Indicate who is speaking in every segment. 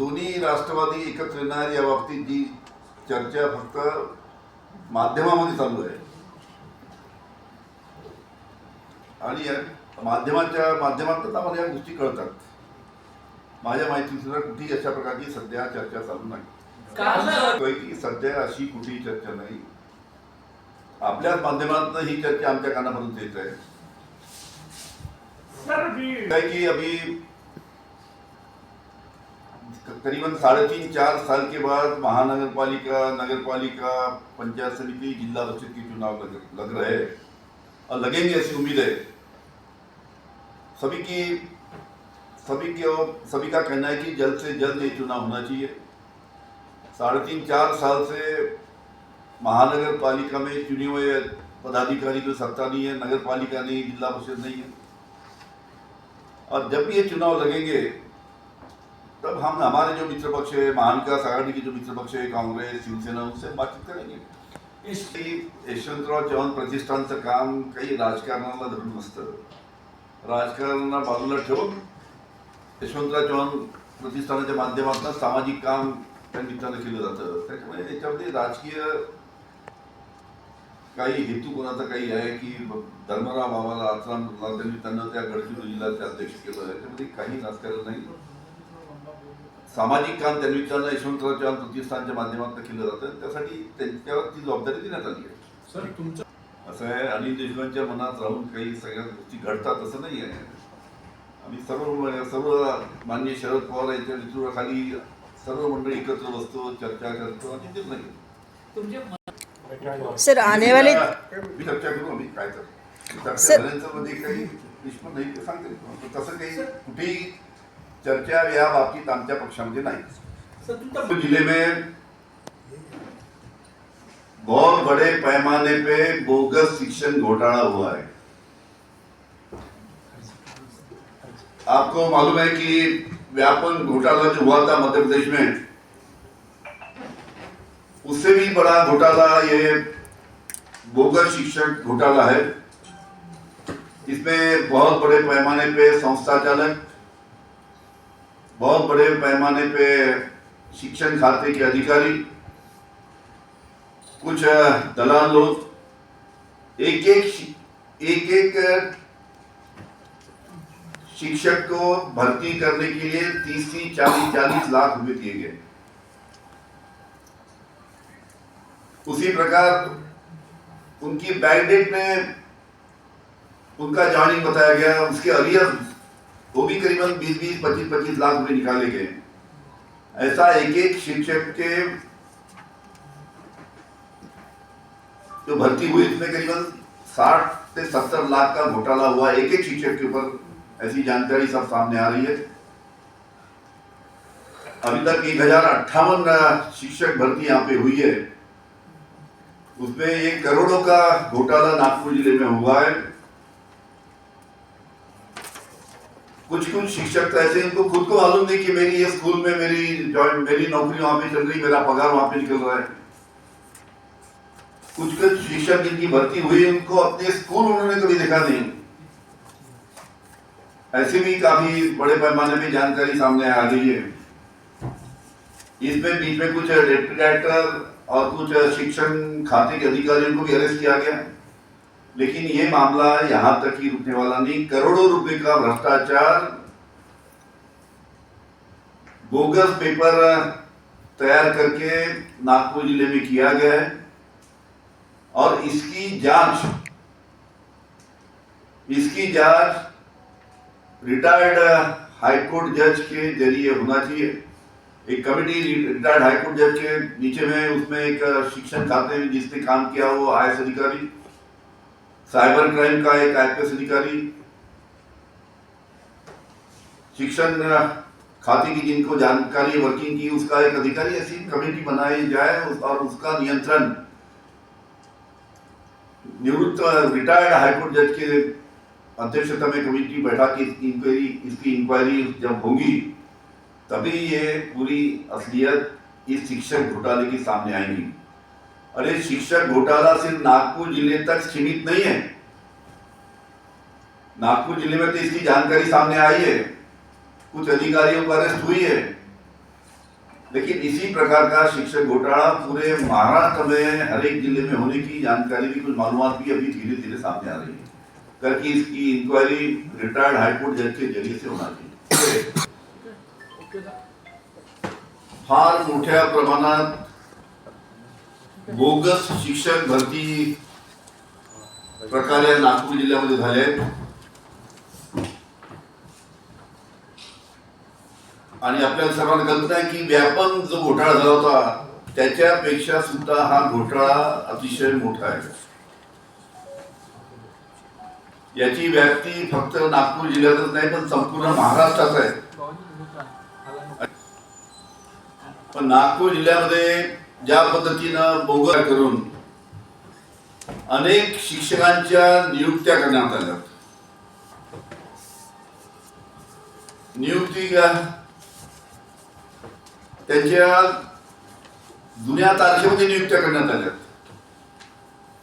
Speaker 1: दोन्ही राष्ट्रवादी एकत्र येणार या बाबतीत जी चर्चा फक्त माध्यमामध्ये चालू आहे. आणि माध्यमाच्या माध्यमातून आम्हाला या गोष्टी कळतात. माझ्या माहितीनुसार कुठेही अशा प्रकारची सध्या चर्चा चालू नाही. सध्या अशी कुठेही चर्चा नाही. आपल्याच माध्यमातून ही चर्चा आमच्या कानापर्यंत येत आहे. कि अभी करीबन साढ़े तीन चार साल के बाद महानगर पालिका नगर पालिका पंचायत समिति जिला परिषद के चुनाव लग, लग रहे और लगेंगे ऐसी उम्मीद है। सभी की सभी की सभी का कहना है कि जल्द से जल्द ये चुनाव होना चाहिए। साढ़े तीन चार साल से महानगर पालिका में चुने हुए पदाधिकारी को सत्ता नहीं है नगर पालिका नहीं जिला परिषद नहीं है। और जब भी ये चुनाव लगेंगे तब हम हमारे जो मित्र पक्ष है महाविकास आघाड़ी के जो मित्र पक्ष है काँग्रेस शिवसेना उनसे बातचीत करेंगे।
Speaker 2: इस-
Speaker 1: यशवंतराव चव्हाण प्रतिष्ठानचं काम काही राजकारणाला धरून नसतं राजकारणाला बाजूला ठेवून यशवंतराव चव्हाण प्रतिष्ठानाच्या माध्यमातून सामाजिक काम त्या निमित्तानं केलं जातं. त्याच्यामुळे त्याच्यामध्ये राजकीय काही हेतू कोणाचा काही आहे की धर्मराव बाबाला आचरण त्यांनी त्यांना त्या गडचिरोली जिल्ह्याचे अध्यक्ष केलं याच्यामध्ये काही राजकारण नाही. सामाजिक काम त्या निमित्तानं यशवंतराव चव्हाण प्रतिष्ठानच्या माध्यमातून केलं जातं. त्यासाठी त्यांच्यावर ती जबाबदारी देण्यात आली आहे.
Speaker 2: सर तुमचं
Speaker 1: असं आहे अनिल देशमुखांच्या मनात राहून काही सगळ्या गोष्टी घडतात असं नाही आहे. आम्ही सर्व सर्व माननीय शरद पवार यांच्या नेतृत्वाखाली सर्व मंडळी एकत्र बसतो चर्चा करतो आणि निर्णय घेतो.
Speaker 2: तुमचे
Speaker 3: सर आने वाले
Speaker 1: मी चर्चा करू आम्ही काय तर
Speaker 3: सर-
Speaker 1: काही निष्पन्न नाही ते सांगते. तसं काही कुठेही चर्चा या बाबतीत आमच्या पक्षामध्ये नाही. तो ज़िले में बहुत बड़े पैमाने पे बोगस शिक्षण घोटाला हुआ है। आपको मालूम है कि व्यापन घोटाला जो हुआ था मध्य प्रदेश में उससे भी बड़ा घोटाला ये बोगस शिक्षक घोटाला है। इसमें बहुत बड़े पैमाने पे संस्था चालक बहुत बड़े पैमाने पे शिक्षण खाते के अधिकारी, कुछ दलाल लोग एक एक एक एक शिक्षक को भर्ती करने के लिए तीस तीस चालीस चालीस लाख रुपए दिए गए। उसी प्रकार उनकी बैकडेट में उनका ज्वाइनिंग बताया गया, उसके अरियर वो भी करीबन बीस बीस, पच्चीस पच्चीस लाख रुपए निकाले गए ऐसा एक एक शिक्षक के जो भर्ती हुई उसमें करीबन साठ से सत्तर लाख का घोटाला हुआ। एक एक शिक्षक के ऊपर ऐसी जानकारी सब सामने आ रही है। अभी तक एक हज़ार अट्ठावन शिक्षक भर्ती यहाँ पे हुई है। उसमें एक करोड़ों का घोटाला नागपुर ज़िले में हुआ है। कुछ कुछ शिक्षक तो ऐसे उनको खुद को मालूम नहीं कि मेरी ये स्कूल में मेरी जॉइन मेरी नौकरी वहाँ पे चल रही, मेरा पगार वहाँ पे निकल रहा है। कुछ कुछ शिक्षक जिनकी भर्ती हुई उनको अपने स्कूल उन्होंने कभी देखा नहीं। ऐसे भी काफ़ी बड़े पैमाने में जानकारी सामने आ रही है। इसमें बीच में कुछ डिप्टी डायरेक्टर और कुछ शिक्षण खाते के अधिकारियों को भी अरेस्ट किया गया। लेकिन ये मामला यहाँ तक ही रुकने वाला नहीं। करोड़ों रुपए का भ्रष्टाचार बोगस पेपर तैयार करके नागपुर ज़िले में किया गया है और इसकी जाँच इसकी जाँच रिटायर्ड हाईकोर्ट जज के ज़रिए होना चाहिए। एक कमेटी रिटायर्ड हाईकोर्ट जज के नीचे में, उसमें एक शिक्षण खाते जिसने काम किया वो आई अधिकारी। साइबर क्राइम का एक आईपीएस अधिकारी शिक्षण खाते की जिनको जानकारी वर्किंग की, उसका एक अधिकारी ऐसी कमेटी बनाई जाए और उसका नियंत्रण निवृत्त रिटायर्ड हाईकोर्ट जज के अध्यक्षता में कमेटी बैठा के इंक्वायरी इसकी इंक्वायरी जब होगी, तभी ये पूरी असलियत इस शिक्षक घोटाले की सामने आएगी। ये शिक्षक घोटाला सिर्फ़ नागपुर ज़िले तक सीमित नहीं है। नागपुर ज़िले में तो इसकी जानकारी सामने आई है। कुछ अधिकारियों को अरेस्ट हुई है। लेकिन इसी प्रकार का शिक्षक घोटाला पूरे महाराष्ट्र में हर एक ज़िले में होने की जानकारी भी कुछ मालूम भी अभी धीरे धीरे सामने आ रही है। करके इसकी इंक्वायरी रिटायर्ड हाईकोर्ट जज के ज़रिए से होना चाहिए। फार मोठ्या प्रमाणात बोगस शिक्षक भरती प्रकार या नागपूर जिल्ह्यामध्ये झाले आणि आपल्याला सर्वांना कल्पना आहे की व्यापक जो घोटाळा झाला होता त्याच्यापेक्षा सुद्धा हा घोटाळा अतिशय मोठा आहे. याची व्याप्ती फक्त नागपूर जिल्ह्यातच नाही पण संपूर्ण महाराष्ट्रात आहे. पण नागपूर जिल्ह्यामध्ये ज्या पद्धतीनं बोगस करून अनेक शिक्षकांच्या नियुक्त्या करण्यात आल्या. नियुक्ती त्यांच्या जुन्या तारखेमध्ये नियुक्त्या करण्यात आल्या.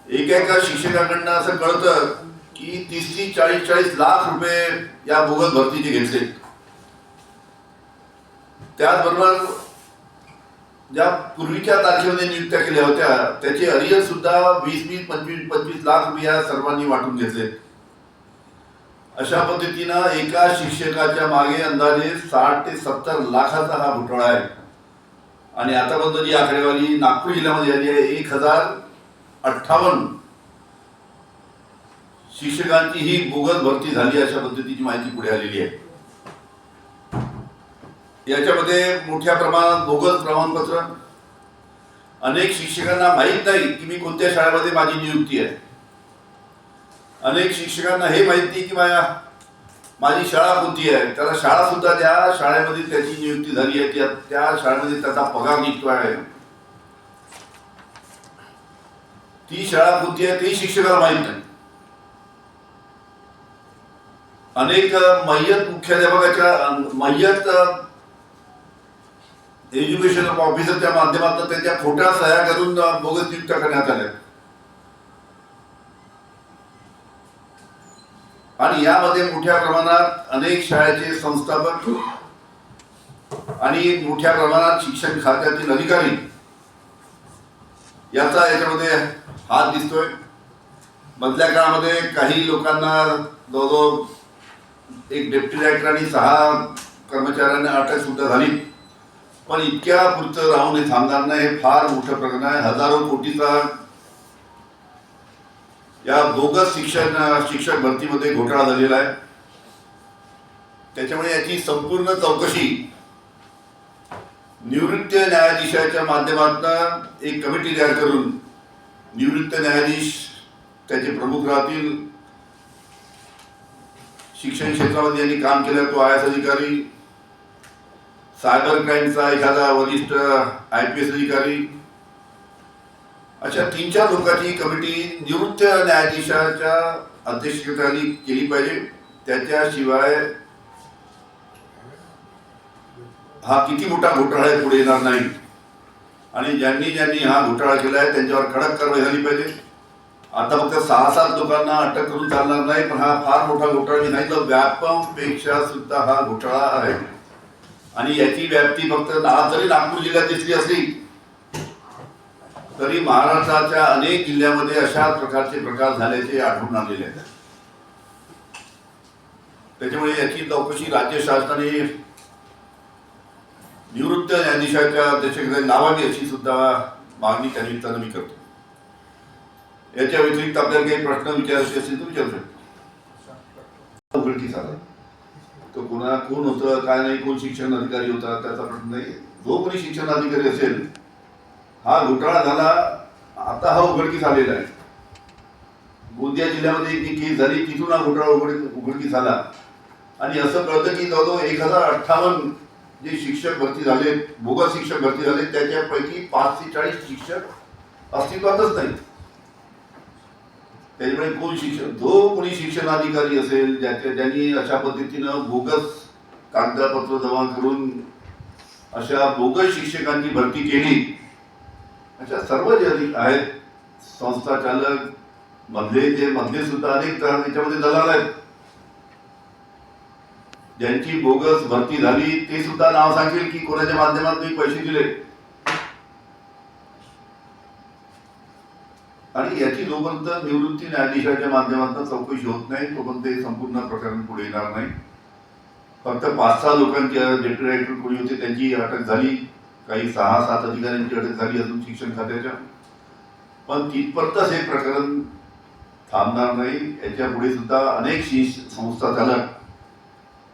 Speaker 1: एका एका शिक्षकाकडनं असं कळतं की तीस तीस चाळीस चाळीस लाख रुपये या बोगस भरतीचे घेतले. त्याचबरोबर ज्या पूर्वीच्या तारखेमध्ये नियुक्त्या केल्या होत्या त्याचे अरियर सुद्धा वीस वीस पंचवीस पंचवीस लाख रुपया या सर्वांनी वाटून घेतले. अशा पद्धतीनं एका शिक्षकाच्या मागे अंदाजे साठ ते सत्तर लाखाचा हा घोटाळा आहे. आणि आतापर्यंत जी आकडेवारी नागपूर जिल्ह्यामध्ये आली आहे एक हजार अठ्ठावन्न शिक्षकांची ही बोगस भरती झाली अशा पद्धतीची माहिती पुढे आलेली आहे. याच्यामध्ये मोठ्या प्रमाणात बोगस प्रमाणपत्र. अनेक शिक्षकांना माहीत नाही की मी कोणत्या शाळेमध्ये माझी नियुक्ती आहे. अनेक शिक्षकांना हे माहीत नाही की माझ्या माझी शाळा कोणती आहे. त्याला शाळा सुद्धा त्या शाळेमध्ये त्याची नियुक्ती झाली आहे. त्या त्या शाळेमध्ये त्याचा पगार निघतो आहे ती शाळा कोणती आहे ते शिक्षकाला माहीत नाही. अनेक मय्यत मुख्याध्यापकाच्या मय्यत एज्युकेशन ऑफिसरच्या माध्यमातून त्यांच्या खोट्या सह्या करून बोगस नियुक्त करण्यात आल्या आणि यामध्ये मोठ्या प्रमाणात अनेक शाळेचे संस्थापक आणि मोठ्या प्रमाणात शिक्षण खात्यातील अधिकारी. याचा याच्यामध्ये हात दिसतोय. मधल्या काळामध्ये काही लोकांना जवळजवळ एक डेप्टी डायरेक्टर आणि सहा कर्मचाऱ्यांना अटक सुद्धा झाली. पण इतक्या पुरतं राहून हे थांबणार नाही हे फार मोठं प्रकरण आहे. हजारो कोटीचा या दोघं शिक्षण शिक्षक भरतीमध्ये घोटाळा झालेला आहे. त्याच्यामुळे याची संपूर्ण चौकशी निवृत्त न्यायाधीशाच्या माध्यमातून एक कमिटी तयार करून निवृत्त न्यायाधीश त्याचे प्रमुख राहतील. शिक्षण क्षेत्रामध्ये यांनी काम केलं तो आय एस अधिकारी सायबर क्राईमचा एखादा वरिष्ठ आय पी एस अधिकारी. अशा तीन चार लोकांची कमिटी निवृत्त न्यायाधीशाच्या अध्यक्षतेखाली केली पाहिजे. त्याच्याशिवाय हा किती मोठा घोटाळा आहे पुढे येणार नाही. आणि ज्यांनी ज्यांनी हा घोटाळा केला आहे त्यांच्यावर कडक कारवाई झाली पाहिजे. आता फक्त सहा सात लोकांना अटक करून चालणार नाही पण हा फार मोठा घोटाळा नाही तर व्यापमपेक्षा सुद्धा हा घोटाळा आहे. आणि याची व्याप्ती फक्त जरी नागपूर जिल्ह्यात दिसली असली तरी महाराष्ट्राच्या अनेक जिल्ह्यामध्ये अशा प्रकारचे प्रकार झाल्याचे आढळून आलेले आहेत. त्याच्यामुळे याची चौकशी राज्य शासनाने निवृत्त न्यायाधीशाच्या अध्यक्षकडे लावावी अशी सुद्धा मागणी त्या निमित्तानं मी करतो. याच्या व्यतिरिक्त आपल्याला काही प्रश्न विचारायचे असतील तर विचारू शकतो. उघडकीस आला तो कोणा कोण होतं काय नाही कोण शिक्षण अधिकारी होता त्याचा प्रश्न नाही. जो कोणी शिक्षण अधिकारी असेल हा घोटाळा झाला आता हा उघडकीस आलेला आहे. गोंदिया जिल्ह्यामध्ये एक केस झाली तिथून हा घोटाळा उघड उघडकीस आला. आणि असं कळतं की जवळजवळ एक हजार अठ्ठावन्न जे शिक्षक भरती झाले बोगस शिक्षक भरती झाले त्याच्यापैकी पाच ते चाळीस शिक्षक अस्तित्वातच नाहीत. त्याच्यामुळे कोण शिक्षण? जो कोणी शिक्षण अधिकारी असेल ज्याच्या ज्यांनी अशा पद्धतीनं बोगस कागदपत्र जमा करून अशा बोगस शिक्षकांची भरती केली अशा सर्व जे आहेत संस्था चालक मधले जे मधले सुद्धा अनेक त्याच्यामध्ये दलाल आहेत. ज्यांची बोगस भरती झाली ते सुद्धा नाव सांगेल की कोणाच्या माध्यमातून पैसे दिले. आणि याची जोपर्यंत निवृत्ती न्यायाधीशाच्या माध्यमातून चौकशी होत नाही तोपर्यंत हे संपूर्ण प्रकरण पुढे येणार नाही. फक्त पाच सहा लोकांची डेप्युटी डायरेक्टर कोणी होते त्यांची अटक झाली. काही सहा सात अधिकाऱ्यांची अटक झाली अजून शिक्षण खात्याच्या. पण तिथपर्यंतच हे प्रकरण थांबणार नाही. याच्यापुढे सुद्धा अनेक शी- संस्था चालक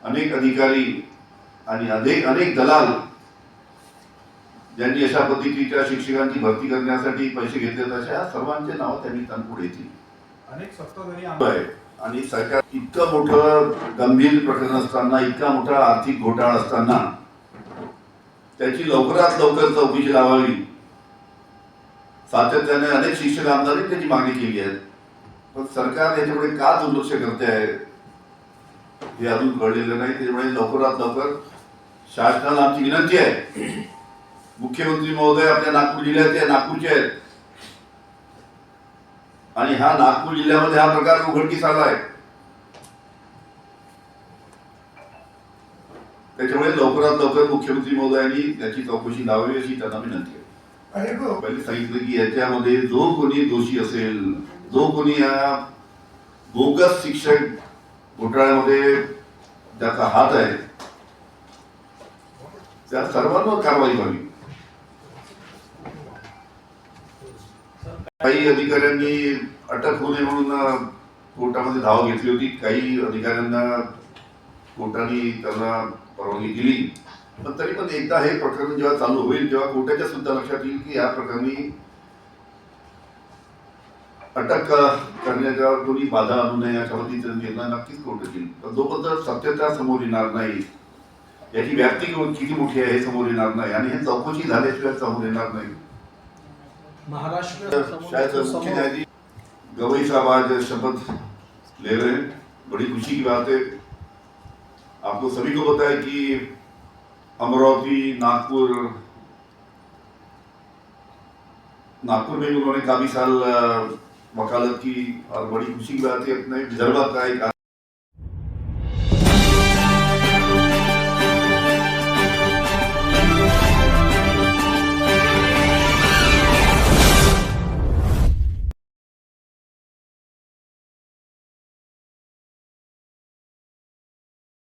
Speaker 1: अनेक अधिकारी आणि अनेक अनेक दलाल ज्यांनी अशा पद्धतीच्या शिक्षकांची भरती करण्यासाठी पैसे घेतले तशा सर्वांचे नाव त्यांनी पुढे येतील
Speaker 3: अनेक सत्ताधारी.
Speaker 1: आणि सरकार इतकं मोठं गंभीर प्रकरण असताना इतका मोठा आर्थिक घोटाळा असताना त्याची लवकरात लवकर चौकशी लावावी सातत्याने अनेक शिक्षक आमदारांनी त्याची मागणी केली आहे. पण सरकार याच्याकडे का दुर्लक्ष करते आहे हे अजून कळलेलं नाही. त्याच्यामुळे लवकरात लवकर शासनाला आमची विनंती आहे. मुख्यमंत्री महोदय आपल्या नागपूर जिल्ह्याचे नागपूरचे आहेत. आणि हा नागपूर जिल्ह्यामध्ये हा प्रकार उघडकीस आला आहे. त्याच्यामुळे लवकरात लवकर मुख्यमंत्री महोदयांनी त्याची चौकशी लावावी अशी त्यांना विनंती आहे. पहिले सांगितलं की याच्यामध्ये जो कोणी दोषी असेल जो कोणी या बोगस शिक्षक घोटाळ्यामध्ये ज्याचा हात आहे त्या सर्वांवर कारवाई व्हावी. काही अधिकाऱ्यांनी अटक होऊ नये म्हणून कोर्टामध्ये धाव घेतली होती. काही अधिकाऱ्यांना कोर्टाने त्यांना परवानगी दिली. पण तरी पण एकदा हे प्रकरण जेव्हा चालू होईल तेव्हा कोर्टाच्या सुद्धा लक्षात येईल की या प्रकरणी अटक करण्याच्या कोणी बाधा आणू नये याच्या पद्धतीचा निर्णय नक्कीच कोर्ट घेईल पण जोपर्यंत सत्यता समोर येणार नाही याची व्याप्ती किती मोठी आहे हे समोर येणार नाही आणि हे चौकशी झाल्याशिवाय समोर येणार नाही
Speaker 2: महाराष्ट्र
Speaker 1: शायद गवई साहब आज शपथ ले रहे हैं। बड़ी खुशी की बात है। आपको सभी को पता है कि अमरावती नागपुर नागपुर में भी उन्होंने काफ़ी साल वकालत की और बड़ी खुशी की बात है। अपने विदर्भ का एक